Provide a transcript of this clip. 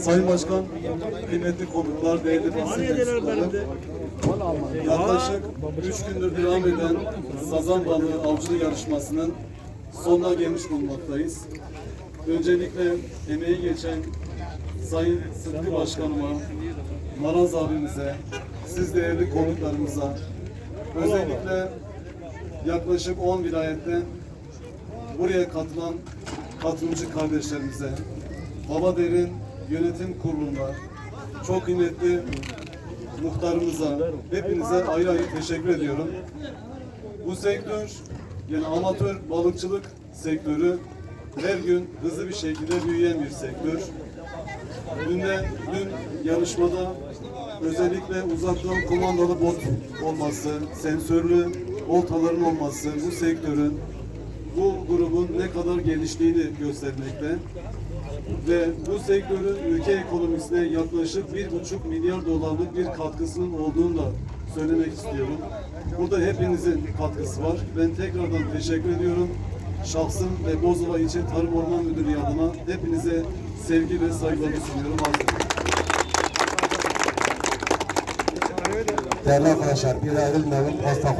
Sayın Başkan, kıymetli konuklar, değerli mensupları, yaklaşık 3 gündür devam eden sazan balığı avcılığı yarışmasının sonuna gelmiş bulunmaktayız. Öncelikle emeği geçen Sayın Sıtkı Başkanıma, Maraz abimize, siz değerli konuklarımıza, özellikle yaklaşık 10 vilayetten buraya katılan katılımcı kardeşlerimize, Babader'in yönetim kuruluna, çok kıymetli muhtarımıza, hepinize ayrı ayrı teşekkür ediyorum. Bu sektör, yani amatör balıkçılık sektörü her gün hızlı bir şekilde büyüyen bir sektör. Dün de, dün yarışmada özellikle uzaktan kumandalı bot olması, sensörlü oltaların olması bu sektörün, bu grubun ne kadar geliştiğini göstermekte. Ve bu sektörün ülke ekonomisine yaklaşık bir buçuk milyar dolarlık bir katkısının olduğunu da söylemek istiyorum. Burada hepinizin katkısı var. Ben tekrardan teşekkür ediyorum. Şahsım ve Bozova İlçe Tarım Orman Müdürlüğü adına hepinize sevgi ve saygılarımı sunuyorum. Değerli arkadaşlar bir ayrılmayalım. Hasta